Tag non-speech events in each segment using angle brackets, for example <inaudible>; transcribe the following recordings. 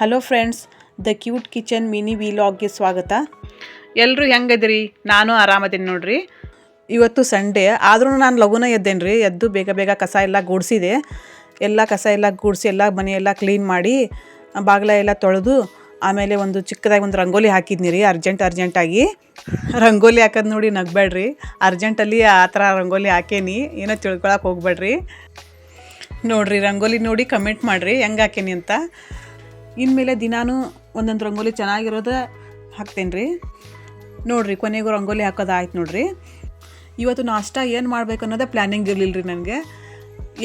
Hello friends the cute kitchen mini ವಿಲಾಗ್ಗೆ ಸ್ವಾಗತ. ಎಲ್ಲರೂ ಹೆಂಗದ್ರಿ ನಾನು ಆರಾಮದೇನಿ ನೋಡ್ರಿ. ಇವತ್ತು ಸಂಡೇ ಆದರೂ ನಾನು ಲಘುನ ಎದ್ದೇನೆ ರೀ ಎದ್ದು ಬೇಗ ಬೇಗ ಕಸ ಎಲ್ಲ ಗುಡಿಸಿದೆ. ಎಲ್ಲ ಕಸ ಎಲ್ಲ ಗುಡಿಸಿ ಎಲ್ಲ ಮನೆಯೆಲ್ಲ ಕ್ಲೀನ್ ಮಾಡಿ ಬಾಗಿಲ ಎಲ್ಲ ತೊಳೆದು ಆಮೇಲೆ ಒಂದು ಚಿಕ್ಕದಾಗಿ ಒಂದು ರಂಗೋಲಿ ಹಾಕಿದ್ನಿ ರೀ ಅರ್ಜೆಂಟ್ ಅರ್ಜೆಂಟಾಗಿ ರಂಗೋಲಿ ಹಾಕೋದು ನೋಡಿ ನಗಬೇಡ್ರಿ ಅರ್ಜೆಂಟಲ್ಲಿ ಆ ಥರ ರಂಗೋಲಿ ಹಾಕೇನಿ ಏನೋ ತಿಳ್ಕೊಳಕ್ಕೆ ಹೋಗ್ಬೇಡ್ರಿ ನೋಡ್ರಿ ರಂಗೋಲಿ ನೋಡಿ ಕಮೆಂಟ್ ಮಾಡಿರಿ ಹೆಂಗೆ ಹಾಕೇನಿ ಅಂತ. ಇನ್ಮೇಲೆ ದಿನಾನು ಒಂದೊಂದು ರಂಗೋಲಿ ಚೆನ್ನಾಗಿರೋದು ಹಾಕ್ತೇನೆ ರೀ ನೋಡಿರಿ, ಕೊನೆಗೂ ರಂಗೋಲಿ ಹಾಕೋದು ಆಯ್ತು ನೋಡ್ರಿ. ಇವತ್ತು ನಾಷ್ಟ ಏನು ಮಾಡಬೇಕು ಅನ್ನೋದೇ ಪ್ಲ್ಯಾನಿಂಗ್ ಇರಲಿಲ್ಲ ರೀ ನನಗೆ.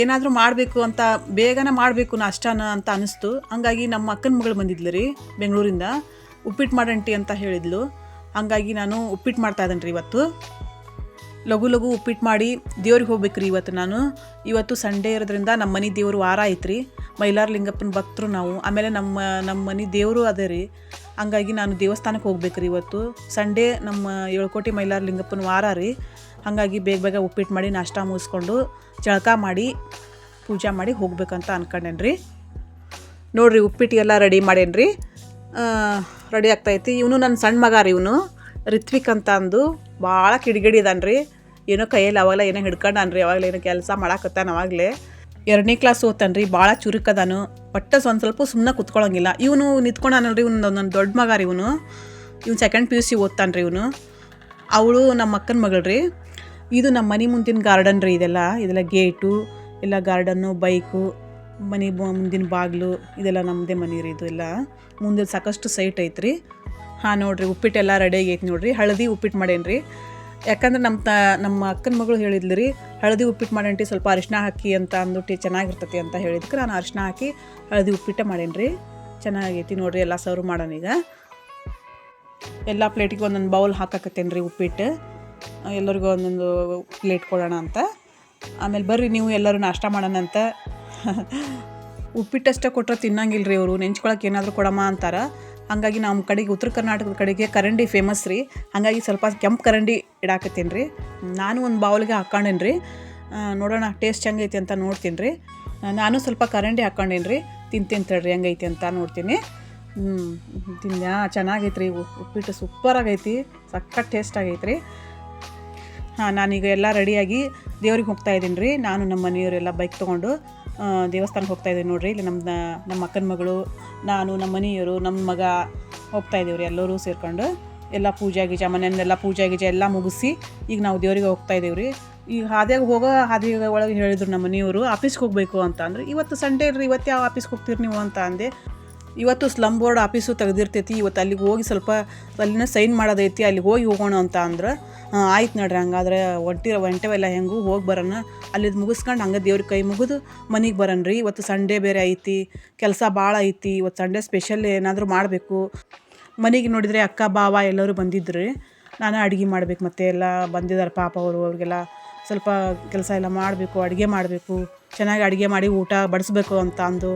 ಏನಾದರೂ ಮಾಡಬೇಕು ಅಂತ, ಬೇಗನೆ ಮಾಡಬೇಕು ನಾಷ್ಟಾನ ಅಂತ ಅನಿಸ್ತು. ಹಂಗಾಗಿ ನಮ್ಮ ಅಕ್ಕನ ಮಗಳು ಬಂದಿದ್ಲು ರೀ, ಬೆಂಗಳೂರಿಂದ. ಉಪ್ಪಿಟ್ಟು ಮಾಡಂಟಿ ಅಂತ ಹೇಳಿದ್ಲು. ಹಂಗಾಗಿ ನಾನು ಉಪ್ಪಿಟ್ಟು ಮಾಡ್ತಾ ಇದ್ದೇನೆ ರೀ ಇವತ್ತು. ಲಘು ಲಘು ಉಪ್ಪಿಟ್ಟು ಮಾಡಿ ದೇವ್ರಿಗೆ ಹೋಗ್ಬೇಕು ರೀ ಇವತ್ತು ನಾನು. ಇವತ್ತು ಸಂಡೇ ಇರೋದ್ರಿಂದ ನಮ್ಮ ಮನೆ ದೇವರು ವಾರ ಐತ್ರಿ. ಮೈಲಾರ ಲಿಂಗಪ್ಪನ ಭಕ್ತರು ನಾವು. ಆಮೇಲೆ ನಮ್ಮ ನಮ್ಮ ಮನೆ ದೇವರು ಅದೇ ರೀ. ಹಂಗಾಗಿ ನಾನು ದೇವಸ್ಥಾನಕ್ಕೆ ಹೋಗ್ಬೇಕು ರೀ ಇವತ್ತು. ಸಂಡೇ ನಮ್ಮ ಏಳ್ಕೋಟಿ ಮೈಲಾರ ಲಿಂಗಪ್ಪನ ವಾರ ರೀ. ಹಾಗಾಗಿ ಬೇಗ ಬೇಗ ಉಪ್ಪಿಟ್ಟು ಮಾಡಿ ನಾಷ್ಟ ಮುಗಿಸ್ಕೊಂಡು ಜಳಕ ಮಾಡಿ ಪೂಜೆ ಮಾಡಿ ಹೋಗ್ಬೇಕಂತ ಅನ್ಕೊಂಡೇನ್ರಿ ನೋಡಿರಿ ಉಪ್ಪಿಟ್ಟು ಎಲ್ಲ ರೆಡಿ ಮಾಡೇನಿ ರೀ. ರೆಡಿ ಆಗ್ತೈತಿ ಇವನು ನನ್ನ ಸಣ್ಣ ಮಗ ರೀ ಇವನು. ರಿತ್ವಿಕ್ ಅಂತ ಅಂದು ಭಾಳ ಕಿಡಿಗಿಡಿ ಇದಾನೆ ರೀ ಏನೋ ಕೈಯಲ್ಲಿ ಅವಾಗಲೇ ಏನೋ ಹಿಡ್ಕೊಂಡಾನ್ರಿ. ಅವಾಗಲೇ ಏನೋ ಕೆಲಸ ಮಾಡಾಕತ್ತಾನ ಅವಾಗಲೇ. ಎರಡನೇ ಕ್ಲಾಸ್ ಓದ್ತಾನೆ ರೀ ಭಾಳ ಚುರುಕದಾನು ಒಟ್ಟು ಒಂದು ಸ್ವಲ್ಪ ಸುಮ್ಮನೆ ಕುತ್ಕೊಳ್ಳೋಂಗಿಲ್ಲ ಇವನು ನಿಂತ್ಕೊಂಡಾನಲ್ರಿ, ಇವನು ನನ್ನ ದೊಡ್ಡ ಮಗ ರೀ ಇವನು. ಇವ್ನು ಸೆಕೆಂಡ್ ಪಿ ಯು ಸಿ ಓದ್ತಾನೆ ಇವನು. ಅವಳು ನಮ್ಮ ಅಕ್ಕನ ಮಗಳು ರೀ ಇದು ನಮ್ಮ ಮನೆ ಮುಂದಿನ ಗಾರ್ಡನ್ ರೀ ಇದೆಲ್ಲ. ಇದೆಲ್ಲ ಗೇಟು ಎಲ್ಲ ಗಾರ್ಡನ್ನು ಬೈಕು ಮನೆ ಮುಂದಿನ ಬಾಗಿಲು, ಇದೆಲ್ಲ ನಮ್ಮದೇ ಮನೆ ರೀ ಇದು ಎಲ್ಲ. ಮುಂದೆ ಸಾಕಷ್ಟು ಸೈಟ್ ಐತ್ರಿ. ಹಾಂ ನೋಡಿರಿ, ಉಪ್ಪಿಟ್ಟೆಲ್ಲ ರೆಡಿ ಆಗೈತೆ ನೋಡಿರಿ. ಹಳದಿ ಉಪ್ಪಿಟ್ಟು ಮಾಡೇನಿ ರೀ ಯಾಕಂದ್ರೆ ನಮ್ಮ ತ ನಮ್ಮ ಅಕ್ಕನ ಮಗಳು ಹೇಳಿದ್ಲು ರೀ, ಹಳದಿ ಉಪ್ಪಿಟ್ಟು ಮಾಡೇನಿ ಸ್ವಲ್ಪ ಅರಿಶಿನ ಹಾಕಿ ಅಂತ ಅಂದ್ಬಿಟ್ಟು ಚೆನ್ನಾಗಿರ್ತತಿ ಅಂತ ಹೇಳಿದ್ಕೆ, ನಾನು ಅರಿಶಿನ ಹಾಕಿ ಹಳದಿ ಉಪ್ಪಿಟ್ಟು ಮಾಡೇನಿ ರೀ ಚೆನ್ನಾಗೈತಿ ನೋಡಿರಿ, ಎಲ್ಲ ಸರ್ವ್ ಮಾಡೋಣ ಈಗ. ಎಲ್ಲ ಪ್ಲೇಟಿಗೆ ಒಂದೊಂದು ಬೌಲ್ ಹಾಕಕತ್ತೇನೆ ರೀ ಉಪ್ಪಿಟ್ಟು. ಎಲ್ಲರಿಗೂ ಒಂದೊಂದು ಪ್ಲೇಟ್ ಕೊಡೋಣ ಅಂತ. ಆಮೇಲೆ ಬರ್ರಿ, ನೀವು ಎಲ್ಲರೂ ನಾಷ್ಟ ಮಾಡೋಣ ಅಂತ. <laughs> ಉಪ್ಪಿಟ್ಟಷ್ಟೇ ಕೊಟ್ಟರೆ ತಿನ್ನಂಗಿಲ್ಲ ರೀ ಅವರು ನೆಂಚ್ಕೊಳಕ್ಕೆ ಏನಾದರೂ ಕೊಡಮ್ಮ ಅಂತಾರೆ. ಹಾಗಾಗಿ ನಮ್ಮ ಕಡೆಗೆ ಉತ್ತರ ಕರ್ನಾಟಕದ ಕಡೆಗೆ ಕರಂಡಿ ಫೇಮಸ್ ರೀ. ಹಾಗಾಗಿ ಸ್ವಲ್ಪ ಕೆಂಪು ಕರಂಡಿ ಇಡಾಕತ್ತೀನಿ ರೀ. ನಾನು ಒಂದು ಬೌಲ್ಗೆ ಹಾಕ್ಕೊಂಡೇನಿ ರೀ. ನೋಡೋಣ ಟೇಸ್ಟ್ ಹೆಂಗೈತಿ ಅಂತ ನೋಡ್ತೀನಿ ರೀ. ನಾನು ಸ್ವಲ್ಪ ಕರಂಡಿ ಹಾಕ್ಕೊಂಡೇನಿ ರೀ. ತಿಂತೀನಿ ತಡ್ರಿ ಹೆಂಗೈತಿ ಅಂತ ನೋಡ್ತೀನಿ. ತಿಂದ ಚೆನ್ನಾಗೈತೆ ರೀ ಉಪ್ಪಿಟ್ಟು ಸೂಪರ್ ಆಗೈತಿ. ಸಖತ್ ಟೇಸ್ಟ್ ಆಗೈತೆ ರೀ. ಹಾಂ, ನಾನೀಗ ಎಲ್ಲ ರೆಡಿಯಾಗಿ ದೇವ್ರಿಗೆ ಹೋಗ್ತಾ ಇದ್ದೀನಿ ರೀ. ನಾನು ನಮ್ಮ ಮನೆಯವರೆಲ್ಲ ಬೈಕ್ ತೊಗೊಂಡು ದೇವಸ್ಥಾನಕ್ಕೆ ಹೋಗ್ತಾ ಇದ್ದೀನಿ ನೋಡಿರಿ. ಇಲ್ಲಿ ನಮ್ಮ ನಮ್ಮ ಅಕ್ಕನ ಮಗಳು ನಾನು, ನಮ್ಮ ಮನೆಯವರು, ನಮ್ಮ ಮಗ ಹೋಗ್ತಾ ಇದ್ದೀವಿ ರೀ ಎಲ್ಲರೂ ಸೇರ್ಕೊಂಡು. ಎಲ್ಲ ಪೂಜೆ ಗೀಜ ಮನೆಯನ್ನೆಲ್ಲ ಪೂಜೆ ಗೀಜ ಎಲ್ಲ ಮುಗಿಸಿ ಈಗ ನಾವು ದೇವರಿಗೆ ಹೋಗ್ತಾ ಇದ್ದೀವಿ ರೀ ಈಗ ಹಾದಿಯಾಗ ಹೋಗೋ ಹಾದಿಯಾಗ ಒಳಗೆ ಹೇಳಿದ್ರು ನಮ್ಮ ಮನೆಯವರು, ಆಫೀಸ್ಗೆ ಹೋಗಬೇಕು ಅಂತ ಅಂದ್ರೆ, ಇವತ್ತು ಸಂಡೇ ರೀ ಇವತ್ತು ಯಾವ ಆಫೀಸ್ಗೆ ಹೋಗ್ತೀರಿ ನೀವು? ಅಂತ ಅಂದೆ. ಇವತ್ತು ಸ್ಲಮ್ ಬೋರ್ಡ್ ಆಫೀಸು ತೆಗೆದಿರ್ತೈತಿ, ಇವತ್ತು ಅಲ್ಲಿಗೆ ಹೋಗಿ ಸ್ವಲ್ಪ ಅಲ್ಲಿನ ಸೈನ್ ಮಾಡೋದೈತಿ, ಅಲ್ಲಿಗೆ ಹೋಗಿ ಹೋಗೋಣ ಅಂತ ಅಂದ್ರೆ ಆಯ್ತು ನೋಡ್ರಿ ಹಂಗಾದ್ರೆ ಒಂಟಿರ ಒಂಟೆವೆಲ್ಲ ಹೆಂಗೂ ಹೋಗಿ ಬರೋಣ. ಅಲ್ಲಿದ್ದು ಮುಗಿಸ್ಕೊಂಡು ಹಂಗೆ ದೇವ್ರ ಕೈ ಮುಗಿದು ಮನೆಗೆ ಬರೋಣ್ರಿ ಇವತ್ತು ಸಂಡೇ ಬೇರೆ ಐತಿ, ಕೆಲಸ ಭಾಳ ಐತಿ ಇವತ್ತು ಸಂಡೇ ಸ್ಪೆಷಲ್ ಏನಾದರೂ ಮಾಡಬೇಕು. ಮನೆಗೆ ನೋಡಿದರೆ ಅಕ್ಕ, ಬಾವ ಎಲ್ಲರೂ ಬಂದಿದ್ರು. ನಾನು ಅಡುಗೆ ಮಾಡಬೇಕು ಮತ್ತೆ ಎಲ್ಲ ಬಂದಿದ್ದಾರೆ ಪಾಪ ಅವರು, ಅವ್ರಿಗೆಲ್ಲ ಸ್ವಲ್ಪ ಕೆಲಸ ಎಲ್ಲ ಮಾಡಬೇಕು, ಅಡುಗೆ ಮಾಡಬೇಕು. ಚೆನ್ನಾಗಿ ಅಡುಗೆ ಮಾಡಿ ಊಟ ಬಡಿಸ್ಬೇಕು ಅಂತ ಅಂದು.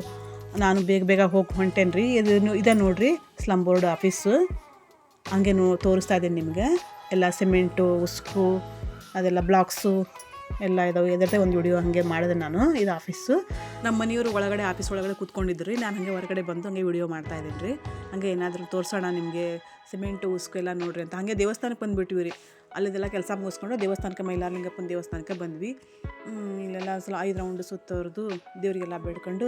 ನಾನು ಬೇಗ ಬೇಗ ಹೋಗಿ ಹೊಂಟೇನು ರೀ ಇದನ್ನು ಇದೆ ನೋಡಿರಿ ಸ್ಲಮ್ ಬೋರ್ಡ್ ಆಫೀಸು ಹಂಗೆ ನೋ ತೋರಿಸ್ತಾ ಇದ್ದೀನಿ ನಿಮಗೆ. ಎಲ್ಲ ಸಿಮೆಂಟು, ಉಸ್ಕು, ಅದೆಲ್ಲ ಬ್ಲಾಕ್ಸು ಎಲ್ಲ ಇದಾವೆ. ಎದ್ರದ್ದೇ ಒಂದು ವಿಡಿಯೋ ಹಾಗೆ ಮಾಡಿದೆ ನಾನು, ಇದು ಆಫೀಸು ನಮ್ಮ ಮನೆಯವರು ಒಳಗಡೆ ಆಫೀಸ್ ಒಳಗಡೆ ಕೂತ್ಕೊಂಡಿದ್ರು. ರೀ ನಾನು ಹಾಗೆ ಹೊರಗಡೆ ಬಂದು ಹಂಗೆ ವಿಡಿಯೋ ಮಾಡ್ತಾ ಇದ್ದೀನಿ ರೀ. ಹಂಗೆ ಏನಾದರೂ ತೋರಿಸೋಣ ನಿಮಗೆ. ಸಿಮೆಂಟು, ಉಸ್ಕು ಎಲ್ಲ ನೋಡಿರಿ ಅಂತ. ಹಾಗೆ ದೇವಸ್ಥಾನಕ್ಕೆ ಬಂದುಬಿಟ್ವಿ ರೀ. ಅಲ್ಲಿದೆಲ್ಲ ಕೆಲಸ ಮುಗಿಸ್ಕೊಂಡು ದೇವಸ್ಥಾನಕ್ಕೆ, ಮೈಲಾರಲಿಂಗಪ್ಪನ ದೇವಸ್ಥಾನಕ್ಕೆ ಬಂದ್ವಿ. ಇಲ್ಲೆಲ್ಲ ಸಲ ಐದು ರೌಂಡ್ ಸುತ್ತೋರ್ದು ದೇವರಿಗೆಲ್ಲ ಬೇಡ್ಕೊಂಡು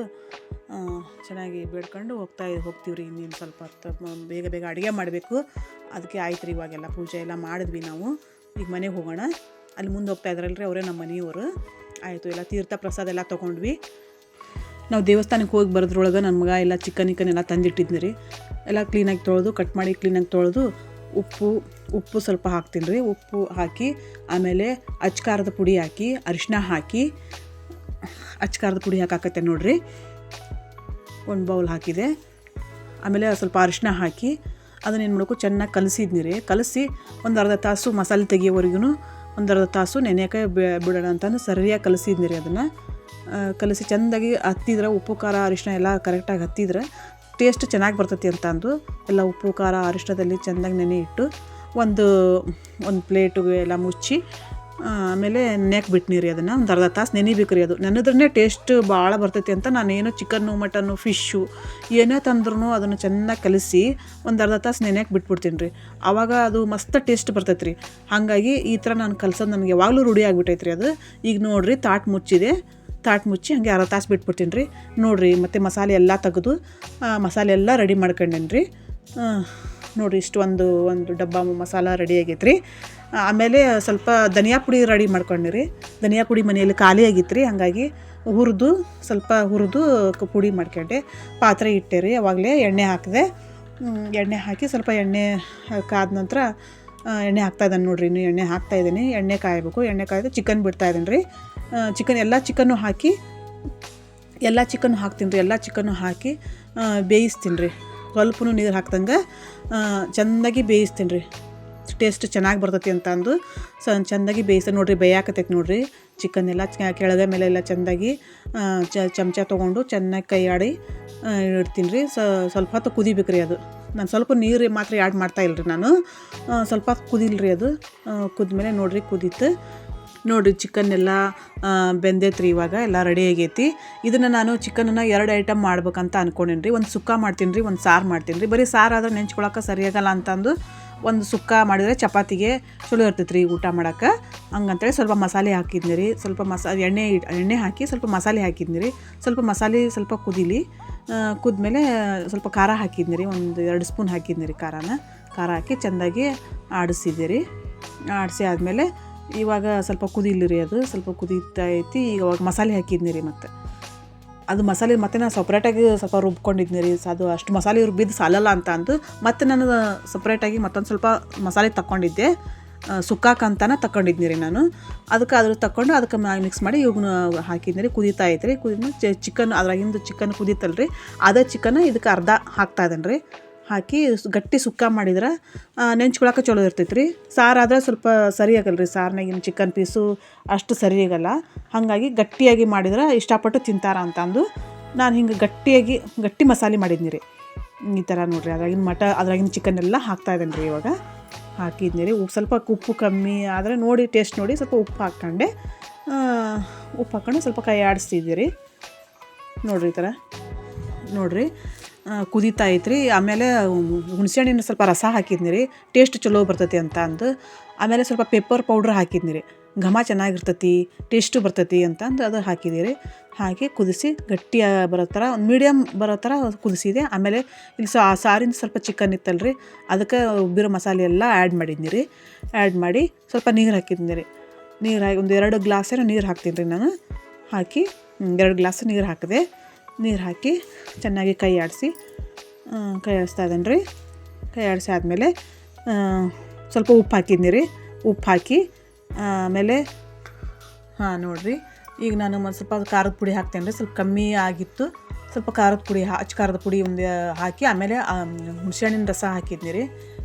ಚೆನ್ನಾಗಿ ಬೇಡ್ಕೊಂಡು ಹೋಗ್ತಾ ಹೋಗ್ತೀವಿ ರೀ ಇನ್ನೇನು ಸ್ವಲ್ಪ ಹೊತ್ತು. ಬೇಗ ಬೇಗ ಅಡುಗೆ ಮಾಡಬೇಕು. ಅದಕ್ಕೆ ಆಯ್ತು ರೀ ಇವಾಗೆಲ್ಲ ಪೂಜೆ ಎಲ್ಲ ಮಾಡಿದ್ವಿ ನಾವು. ಈಗ ಮನೆಗೆ ಹೋಗೋಣ. ಅಲ್ಲಿ ಮುಂದೆ ಹೋಗ್ತಾ ಇದ್ರಲ್ರಿ ಅವರೇ ನಮ್ಮ ಮನೆಯವರು. ಆಯಿತು, ಎಲ್ಲ ತೀರ್ಥ ಪ್ರಸಾದ ಎಲ್ಲ ತೊಗೊಂಡ್ವಿ. ನಾವು ದೇವಸ್ಥಾನಕ್ಕೆ ಹೋಗಿ ಬರೋದ್ರೊಳಗೆ ನನ್ನ ಮಗ ಎಲ್ಲ ಚಿಕನ್ ಇಕನ್ ಎಲ್ಲ ತಂದಿಟ್ಟಿದ್ನಿ ರೀ. ಎಲ್ಲ ಕ್ಲೀನಾಗಿ ತೊಳೆದು ಕಟ್ ಮಾಡಿ ಕ್ಲೀನಾಗಿ ತೊಳೆದು ಉಪ್ಪು ಉಪ್ಪು ಸ್ವಲ್ಪ ಹಾಕ್ತೀನಿ ರೀ. ಉಪ್ಪು ಹಾಕಿ, ಆಮೇಲೆ ಅಚ್ಕಾರದ ಪುಡಿ ಹಾಕಿ ಅರಿಶಿನ ಹಾಕಿ, ಅಚ್ಕಾರದ ಪುಡಿ ಹಾಕಾಕತ್ತೆ ನೋಡಿರಿ. ಒಂದು ಬೌಲ್ ಹಾಕಿದೆ. ಆಮೇಲೆ ಸ್ವಲ್ಪ ಅರಿಶಿನ ಹಾಕಿ, ಅದನ್ನ ಏನು ಮಾಡಬೇಕು, ಚೆನ್ನಾಗಿ ಕಲಸಿದ್ನಿ ರೀ. ಕಲಸಿ ಒಂದು ಅರ್ಧ ತಾಸು ಮಸಾಲೆ ತೆಗಿಯೋವರೆಗೂ ಒಂದು ಅರ್ಧ ತಾಸು ನೆನೆಯೋಕೆ ಬಿಡೋಣ ಅಂತಂದು ಸರಿಯಾಗಿ ಕಲಸಿದ್ನಿ ರೀ ಅದನ್ನು. ಕಲಸಿ ಚೆಂದಾಗಿ ಹತ್ತಿದ್ರೆ ಉಪ್ಪು, ಖಾರ ಅರಿಶಿನ ಎಲ್ಲ ಕರೆಕ್ಟಾಗಿ ಹತ್ತಿದ್ರೆ ಟೇಸ್ಟ್ ಚೆನ್ನಾಗಿ ಬರ್ತೈತಿ ಅಂತ ಅಂದು ಎಲ್ಲ ಉಪ್ಪು, ಖಾರ, ಅರಿಷ್ಟದಲ್ಲಿ ಚೆಂದಾಗಿ ನೆನೆ ಇಟ್ಟು ಒಂದು ಒಂದು ಪ್ಲೇಟುಗೆ ಎಲ್ಲ ಮುಚ್ಚಿ ಆಮೇಲೆ ನೆನೆಯಕ್ಕೆ ಬಿಟ್ನಿ ರೀ ಅದನ್ನು. ಒಂದು ಅರ್ಧ ತಾಸು ನೆನಿಬೇಕು ರೀ ಅದು. ನೆನೆದ್ರೇ ಟೇಸ್ಟ್ ಭಾಳ ಬರ್ತೈತಿ ಅಂತ ನಾನೇನು ಚಿಕನ್ನು ಮಟನ್ನು ಫಿಶ್ಶು ಏನೇ ತಂದ್ರೂ ಅದನ್ನು ಚೆನ್ನಾಗಿ ಕಲಿಸಿ ಒಂದು ಅರ್ಧ ತಾಸು ನೆನೆಯಕ್ಕೆ ಬಿಟ್ಬಿಡ್ತೀನಿ ರೀ ಆವಾಗ ಅದು ಮಸ್ತ್ ಟೇಸ್ಟ್ ಬರ್ತೈತೆ ರೀ ಹಾಗಾಗಿ ಈ ಥರ ನಾನು ಕಲ್ಸೋದು ನನಗೆ ಯಾವಾಗಲೂ ರೂಢಿ ಆಗಿಬಿಟ್ಟೈತೆ ರೀ ಅದು. ಈಗ ನೋಡಿರಿ ತಾಟ್ ಮುಚ್ಚಿದೆ. ತಾಟ್ ಮುಚ್ಚಿ ಹಾಗೆ ಅರ್ಧ ತಾಸು ಬಿಟ್ಬಿಡ್ತೀನಿ ರೀ. ನೋಡಿರಿ, ಮತ್ತು ಮಸಾಲೆ ಎಲ್ಲ ತೆಗೆದು ಮಸಾಲೆ ಎಲ್ಲ ರೆಡಿ ಮಾಡ್ಕೊಂಡೇನಿ ರೀ. ನೋಡಿರಿ ಇಷ್ಟು ಒಂದು ಒಂದು ಡಬ್ಬ ಮಸಾಲ ರೆಡಿ ಆಗೈತೆ ರೀ. ಆಮೇಲೆ ಸ್ವಲ್ಪ ಧನಿಯಾ ಪುಡಿ ರೆಡಿ ಮಾಡ್ಕೊಂಡಿರಿ ಧನಿಯಾ ಪುಡಿ ಮನೆಯಲ್ಲಿ ಖಾಲಿ ಆಗಿತ್ತು ರೀ, ಹಾಗಾಗಿ ಹುರಿದು, ಸ್ವಲ್ಪ ಹುರಿದು ಪುಡಿ ಮಾಡ್ಕೊಂಡೆ. ಪಾತ್ರೆ ಇಟ್ಟೆ ರೀ, ಅವಾಗಲೇ ಎಣ್ಣೆ ಹಾಕಿದೆ. ಎಣ್ಣೆ ಹಾಕಿ ಸ್ವಲ್ಪ ಎಣ್ಣೆ ಕಾದ ನಂತರ ಎಣ್ಣೆ ಹಾಕ್ತಾ ಇದ್ದಾನೆ ನೋಡ್ರಿ, ಇನ್ನು ಎಣ್ಣೆ ಹಾಕ್ತಾ ಇದ್ದೀನಿ. ಎಣ್ಣೆ ಕಾಯಬೇಕು. ಎಣ್ಣೆ ಕಾಯ್ದು ಚಿಕನ್ ಬಿಡ್ತಾ ಇದ್ದೀನಿ ರೀ. ಚಿಕನ್ ಎಲ್ಲ ಚಿಕನ್ನು ಹಾಕಿ ಎಲ್ಲ ಚಿಕನ್ ಹಾಕ್ತೀನಿ ರೀ ಎಲ್ಲ ಚಿಕನ್ನು ಹಾಕಿ ಬೇಯಿಸ್ತೀನಿ ರೀ. ಸ್ವಲ್ಪನೂ ನೀರು ಹಾಕ್ದಂಗೆ ಚೆಂದಾಗಿ ಬೇಯಿಸ್ತೀನಿ ರೀ. ಟೇಸ್ಟ್ ಚೆನ್ನಾಗಿ ಬರ್ತೈತಿ ಅಂತ ಅಂದು ಸ ಚೆಂದಾಗಿ ಬೇಯಿಸ್ತೀನಿ. ನೋಡಿರಿ ಬೇಯಾಕತೈತಿ ನೋಡಿರಿ. ಚಿಕನ್ ಎಲ್ಲ ಕೆಳಗೆ ಮೇಲೆ ಎಲ್ಲ ಚೆಂದಾಗಿ ಚಮಚ ತೊಗೊಂಡು ಚೆನ್ನಾಗಿ ಕೈ ಆಡಿ ಆ, ಇಡ್ತೀನಿ ರೀ. ಸ್ವಲ್ಪ ಹೊತ್ತು ಕುದಿಬೇಕು ರೀ ಅದು. ನಾನು ಸ್ವಲ್ಪ ನೀರು ಮಾತ್ರ ಆ್ಯಡ್ ಮಾಡ್ತಾ ರೀ ನಾನು. ಸ್ವಲ್ಪ ಹೊತ್ತು ಕುದಿಲ್ರಿ ಅದು. ಕುದ್ಮೇಲೆ ನೋಡಿರಿ ಕುದೀತು. ನೋಡಿರಿ ಚಿಕನ್ ಎಲ್ಲ ಬೆಂದೈತ್ರಿ ಇವಾಗ ಎಲ್ಲ ರೆಡಿ ಆಗೈತಿ. ಇದನ್ನು ನಾನು ಚಿಕನನ್ನು ಎರಡು ಐಟಮ್ ಮಾಡ್ಬೇಕಂತ ಅನ್ಕೊಂಡೇನಿ ರೀ ಒಂದು ಸುಕ್ಕ ಮಾಡ್ತೀನಿ ರೀ ಒಂದು ಸಾರು ಮಾಡ್ತೀನಿ ರೀ ಬರೀ ಸಾರು ಆದ್ರೆ ನೆಂಚ್ಕೊಳಕ್ಕೆ ಸರಿಯಾಗಲ್ಲ ಅಂತಂದು ಒಂದು ಸುಕ್ಕ ಮಾಡಿದರೆ ಚಪಾತಿಗೆ ಚಲೋ ಇರ್ತೈತೆ ರೀ ಊಟ ಮಾಡೋಕ್ಕೆ ಹಂಗಂತೇಳಿ ಸ್ವಲ್ಪ ಮಸಾಲೆ ಹಾಕಿದ್ನಿ ರೀ ಸ್ವಲ್ಪ ಮಸಾಲೆ ಎಣ್ಣೆ ಎಣ್ಣೆ ಹಾಕಿ ಸ್ವಲ್ಪ ಮಸಾಲೆ ಹಾಕಿದ್ನಿ ರೀ ಸ್ವಲ್ಪ ಮಸಾಲೆ ಸ್ವಲ್ಪ ಕುದೀಲಿ ಕುದ್ಮೇಲೆ ಸ್ವಲ್ಪ ಖಾರ ಹಾಕಿದ್ನಿ ರೀ ಒಂದು ಎರಡು ಸ್ಪೂನ್ ಹಾಕಿದ್ನಿ ರೀ ಖಾರನ. ಖಾರ ಹಾಕಿ ಚೆಂದಾಗಿ ಆಡಿಸಿದ್ದೆ ರೀ ಆಡಿಸಿ ಆದಮೇಲೆ ಇವಾಗ ಸ್ವಲ್ಪ ಕುದಿಲಿ ರೀ ಅದು, ಸ್ವಲ್ಪ ಕುದೀತಾ ಐತಿ ಈಗ ಅವಾಗ ಮಸಾಲೆ ಹಾಕಿದ್ನಿ ರೀ ಮತ್ತು. ಅದು ಮಸಾಲೆ ಮತ್ತೆ ನಾನು ಸಪ್ರೇಟಾಗಿ ಸ್ವಲ್ಪ ರುಬ್ಕೊಂಡಿದ್ನಿ ರೀ ಅದು ಅಷ್ಟು ಮಸಾಲೆ ರುಬ್ಬಿದ್ದು ಸಾಲಲ್ಲ ಅಂತ ಅಂದು, ಮತ್ತೆ ನಾನು ಸಪ್ರೇಟಾಗಿ ಮತ್ತೊಂದು ಸ್ವಲ್ಪ ಮಸಾಲೆ ತಗೊಂಡಿದ್ದೆ ಸುಕ್ಕಾಕಂತನ ತಗೊಂಡಿದ್ನಿ ರೀ ನಾನು. ಅದಕ್ಕೆ ಅದ್ರ ತಗೊಂಡು ಅದಕ್ಕೆ ಮಿಕ್ಸ್ ಮಾಡಿ ಇವಾಗ ಹಾಕಿದ್ನಿ ರೀ ಕುದೀತಾ ಐತೆ ರೀ ಕುದಿದ್ಮೇಲೆ ಚಿಕನ್ ಅದ್ರಾಗಿಂದು ಚಿಕನ್ ಕುದೀತಲ್ರಿ. ಅದೇ ಚಿಕನ್ ಇದಕ್ಕೆ ಅರ್ಧ ಹಾಕ್ತಾ ಇದ್ದೇನೆ ರೀ ಹಾಕಿ ಗಟ್ಟಿ ಸುಕ್ಕ ಮಾಡಿದ್ರೆ ನೆಂಚ್ಕೊಳಕ್ಕೆ ಚಲೋ ಇರ್ತೈತೆ ರೀ ಸಾರಾದ್ರೆ ಸ್ವಲ್ಪ ಸರಿ ಆಗಲ್ಲ ರೀ ಸಾರ್ನಾಗಿನ ಚಿಕನ್ ಪೀಸು, ಅಷ್ಟು ಸರಿ ಆಗಲ್ಲ. ಹಾಗಾಗಿ ಗಟ್ಟಿಯಾಗಿ ಮಾಡಿದ್ರೆ ಇಷ್ಟಪಟ್ಟು ತಿಂತಾರ ಅಂತಂದು ನಾನು ಹಿಂಗೆ ಗಟ್ಟಿಯಾಗಿ, ಗಟ್ಟಿ ಮಸಾಲೆ ಮಾಡಿದ್ನಿ ರೀ ಈ ಥರ ನೋಡಿರಿ, ಅದ್ರಾಗಿನ ಮಟ, ಅದ್ರಾಗಿನ ಚಿಕನ್ ಎಲ್ಲ ಹಾಕ್ತಾ ಇದ್ದೇನೆ ರೀ ಇವಾಗ. ಹಾಕಿದ್ನಿ ರೀ ಉಪ್ಪು ಸ್ವಲ್ಪ ಉಪ್ಪು ಕಮ್ಮಿ ಆದರೆ ನೋಡಿ, ಟೇಸ್ಟ್ ನೋಡಿ ಸ್ವಲ್ಪ ಉಪ್ಪು ಹಾಕ್ಕೊಂಡೆ. ಉಪ್ಪು ಹಾಕ್ಕೊಂಡು ಸ್ವಲ್ಪ ಕೈ ಆಡಿಸ್ತಿದ್ದೀರಿ. ನೋಡಿರಿ ಈ ಥರ ನೋಡಿರಿ ಕುದೀತಾ ಐತ್ರಿ ಆಮೇಲೆ ಹುಣಸೆಹಣ್ಣಿನ ಸ್ವಲ್ಪ ರಸ ಹಾಕಿದ್ನಿ ರೀ ಟೇಸ್ಟ್ ಚಲೋ ಬರ್ತೈತಿ ಅಂತ ಅಂದು. ಆಮೇಲೆ ಸ್ವಲ್ಪ ಪೆಪ್ಪರ್ ಪೌಡ್ರ್ ಹಾಕಿದ್ನಿ ರೀ ಘಮ ಚೆನ್ನಾಗಿರ್ತೈತಿ, ಟೇಸ್ಟು ಬರ್ತೈತಿ ಅಂತ ಅಂದು ಹಾಕಿದ್ದೀರಿ. ಹಾಕಿ ಕುದಿಸಿ ಗಟ್ಟಿ ಬರೋ ಥರ, ಒಂದು ಮೀಡಿಯಮ್ ಬರೋ ಥರ ಕುದಿಸಿದೆ. ಆಮೇಲೆ ಇಲ್ಲಿ ಆ ಸಾರಿನ ಸ್ವಲ್ಪ ಚಿಕನ್ ಇತ್ತಲ್ಲ ರೀ ಅದಕ್ಕೆ ಉಬ್ಬಿರೋ ಮಸಾಲೆ ಎಲ್ಲ ಆ್ಯಡ್ ಮಾಡಿದ್ನಿ ರೀ ಆ್ಯಡ್ ಮಾಡಿ ಸ್ವಲ್ಪ ನೀರು ಹಾಕಿದ್ನಿ ರೀ ನೀರು ಹಾಕಿ ಒಂದು ಎರಡು ಗ್ಲಾಸೇನೋ ನೀರು ಹಾಕ್ತೀನಿ ರೀ ನಾನು. ಹಾಕಿ ಎರಡು ಗ್ಲಾಸ್ ನೀರು ಹಾಕಿದೆ. ನೀರು ಹಾಕಿ ಚೆನ್ನಾಗಿ ಕೈ ಆಡಿಸಿ ಕೈ ಆಡಿಸ್ತಾ ಇದ್ದೇನೆ ರೀ. ಕೈ ಆಡಿಸಿ ಆದಮೇಲೆ ಸ್ವಲ್ಪ ಉಪ್ಪು ಹಾಕಿದ್ನಿ ರೀ. ಉಪ್ಪು ಹಾಕಿ, ಆಮೇಲೆ, ಹಾಂ, ನೋಡಿರಿ. ಈಗ ನಾನು ಒಂದು ಸ್ವಲ್ಪ ಖಾರದ ಪುಡಿ ಹಾಕ್ತೇನೆ ರೀ. ಸ್ವಲ್ಪ ಕಮ್ಮಿ ಆಗಿತ್ತು. ಸ್ವಲ್ಪ ಖಾರದ ಪುಡಿ ಹಾ- ಅಚ್ಚ ಖಾರದ ಪುಡಿ ಒಂದು ಹಾಕಿ, ಆಮೇಲೆ ಹುಣಸೆಹಣ್ಣಿನ ರಸ ಹಾಕಿದ್ನಿ ರೀ.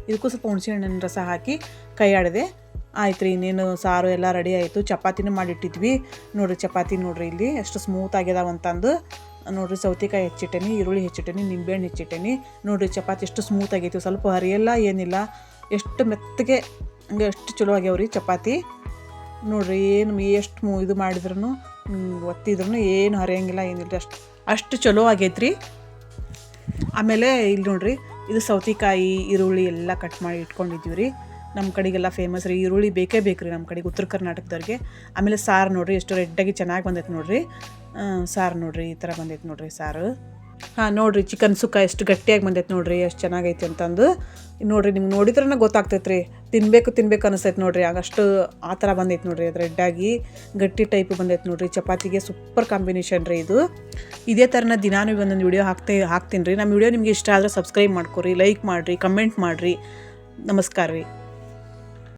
ಇದಕ್ಕೂ ಸ್ವಲ್ಪ ಹುಣಸೆಹಣ್ಣಿನ ರಸ ಹಾಕಿ ಕೈ ಆಡಿದೆ. ಆಯ್ತು ರೀ ಇನ್ನೇನು ಸಾರು ಎಲ್ಲ ರೆಡಿ ಆಯಿತು. ಚಪಾತಿನೂ ಮಾಡಿಟ್ಟಿದ್ವಿ. ನೋಡಿರಿ, ಚಪಾತಿ ನೋಡಿರಿ ಇಲ್ಲಿ ಎಷ್ಟು ಸ್ಮೂತ್ ಆಗ್ಯದಾವ ಅಂತಂದು. ನೋಡಿರಿ ಸೌತೆಕಾಯಿ ಹೆಚ್ಚಿಟ್ಟೇನಿ, ಈರುಳ್ಳಿ ಹೆಚ್ಚಿಟ್ಟೇನಿ, ನಿಂಬೆಹಣ್ಣು ಹೆಚ್ಚಿಟ್ಟೇನಿ. ನೋಡಿರಿ ಚಪಾತಿ ಎಷ್ಟು ಸ್ಮೂತ್ ಆಗೈತಿ, ಸ್ವಲ್ಪ ಹರಿಯಲ್ಲ ಏನಿಲ್ಲ. ಎಷ್ಟು ಮೆತ್ತಗೆ, ಹಂಗೆ ಎಷ್ಟು ಚಲೋ ಆಗ್ಯಾವ ರೀ ಚಪಾತಿ. ನೋಡಿರಿ ಏನು ಎಷ್ಟು ಮೂ ಇದು ಮಾಡಿದ್ರು ಒತ್ತಿದ್ರು ಏನು ಹರಿಯಂಗಿಲ್ಲ ಏನಿಲ್ಲ ಅಷ್ಟು ಅಷ್ಟು ಚಲೋ ಆಗೈತ್ರಿ. ಆಮೇಲೆ ಇಲ್ಲಿ ನೋಡ್ರಿ, ಇದು ಸೌತೆಕಾಯಿ, ಈರುಳ್ಳಿ ಎಲ್ಲ ಕಟ್ ಮಾಡಿ ಇಟ್ಕೊಂಡಿದ್ದೀವಿ ರೀ ನಮ್ಮ ಕಡೆಗೆಲ್ಲ ಫೇಮಸ್ ರೀ, ಈರುಳ್ಳಿ ಬೇಕೇ ಬೇಕು ರೀ ನಮ್ಮ ಕಡೆಗೆ ಉತ್ತರ ಕರ್ನಾಟಕದವ್ರಿಗೆ. ಆಮೇಲೆ ಸಾರು ನೋಡ್ರಿ, ಎಷ್ಟು ರೆಡ್ಡಾಗಿ ಚೆನ್ನಾಗಿ ಬಂದೈತೆ ನೋಡಿರಿ. ಸಾರು ನೋಡ್ರಿ, ಈ ಥರ ಬಂದೈತೆ ನೋಡಿರಿ ಸಾರು. ಹಾಂ, ನೋಡಿರಿ ಚಿಕನ್ ಸುಕ್ಕ ಎಷ್ಟು ಗಟ್ಟಿಯಾಗಿ ಬಂದೈತೆ ನೋಡಿರಿ, ಎಷ್ಟು ಚೆನ್ನಾಗೈತೆ ಅಂತಂದು. ನೋಡಿರಿ, ನಿಮ್ಗೆ ನೋಡಿದ್ರೇ ಗೊತ್ತಾಗ್ತೈತೆ ರೀ. ತಿನ್ನಬೇಕು ತಿನ್ಬೇಕು ಅನಿಸ್ತೈತೆ ನೋಡಿರಿ, ಆಗಷ್ಟು ಆ ಥರ ಬಂದೈತೆ ನೋಡಿರಿ, ಅದು ರೆಡ್ಡಾಗಿ ಗಟ್ಟಿ ಟೈಪ್ ಬಂದೈತೆ ನೋಡಿರಿ. ಚಪಾತಿಗೆ ಸೂಪರ್ ಕಾಂಬಿನೇಷನ್ ರೀ ಇದು. ಇದೇ ಥರನ ದಿನಾನು ಒಂದೊಂದು ವಿಡಿಯೋ ಹಾಕ್ತೇ, ಹಾಕ್ತೀನಿ ರೀ. ನಮ್ಮ ವಿಡಿಯೋ ನಿಮ್ಗೆ ಇಷ್ಟ ಆದರೆ ಸಬ್ಸ್ಕ್ರೈಬ್ ಮಾಡ್ಕೊರಿ ಲೈಕ್ ಮಾಡಿರಿ ಕಮೆಂಟ್ ಮಾಡಿರಿ. ನಮಸ್ಕಾರ ರೀ.